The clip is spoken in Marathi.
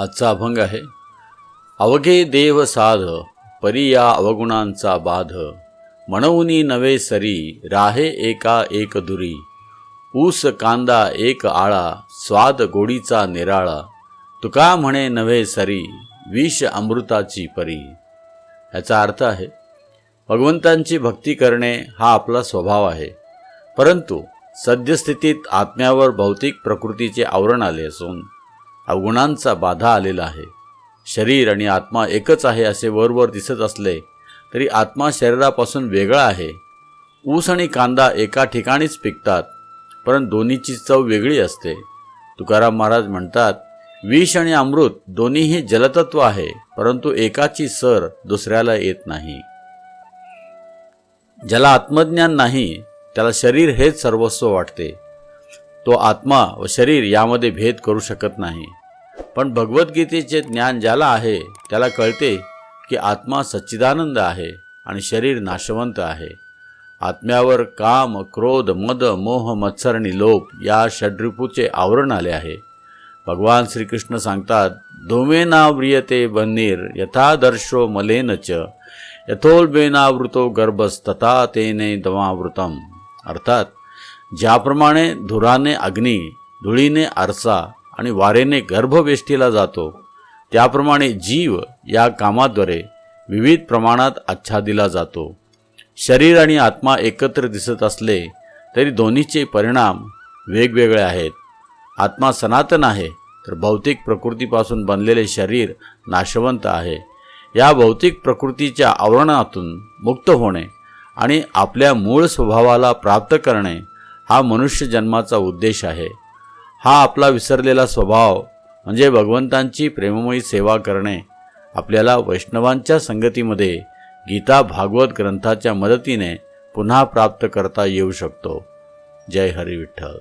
आजचा अभंग आहे. अवघे देव साध परी या अवगुणांचा बाध. म्हणवनी नवे सरी राहे एका एक दुरी. ऊस कांदा एक आळा स्वाद गोडीचा निराळा. तुका म्हणे नव्हे सरी विष अमृताची परी. याचा अर्थ आहे भगवंतांची भक्ती करणे हा आपला स्वभाव आहे. परंतु सद्यस्थितीत आत्म्यावर भौतिक प्रकृतीचे आवरण आले असून अवगुणांचा बाधा आलेला आहे. शरीर आणि आत्मा एकच आहे असे वरवर दिसत असले तरी आत्मा शरीरापासून वेगळा आहे. ऊस आणि कांदा एका ठिकाणीच पिकतात पण दोन्हीची चव वेगळी असते. तुकाराम महाराज म्हणतात विष आणि अमृत दोन्हीही जलतत्व आहे परंतु एकाची सर दुसऱ्याला येत नाही. ज्याला आत्मज्ञान नाही त्याला शरीर हेच सर्वस्व वाटते. तो आत्मा व शरीर यामध्ये भेद करू शकत नाही. पण भगवद्गीतेचे ज्ञान ज्याला आहे त्याला कळते की आत्मा सच्चिदानंद आहे आणि शरीर नाशवंत आहे. आत्म्यावर काम क्रोध मद मोह मत्सर आणि लोभ या षड्रिपूचे आवरण आले आहे. भगवान श्रीकृष्ण सांगतात धूमेना व्रियते यथादर्शो मलेन च यथोल्बेनावृतो गर्भस्तथा तेने दमावृतम. अर्थात ज्याप्रमाणे धुराने अग्नी धुळीने आरसा आणि वारेने गर्भवेष्टीला जातो. त्याप्रमाणे जीव या कामाद्वारे विविध प्रमाणात आच्छादिला जातो. शरीर आणि आत्मा एकत्र दिसत असले तरी दोन्हीचे परिणाम वेगवेगळे आहेत. आत्मा सनातन आहे तर भौतिक प्रकृतीपासून बनलेले शरीर नाशवंत आहे. या भौतिक प्रकृतीच्या आवरणातून मुक्त होणे आणि आपल्या मूळ स्वभावाला प्राप्त करणे हा मनुष्य जन्माचा उद्देश आहे. हा आपला विसरलेला स्वभाव म्हणजे भगवंतांची प्रेममयी सेवा करणे आपल्याला वैष्णवांच्या संगतीमध्ये गीता भागवत ग्रंथाच्या मदतीने पुन्हा प्राप्त करता येऊ शकतो. जय हरी विठ्ठल.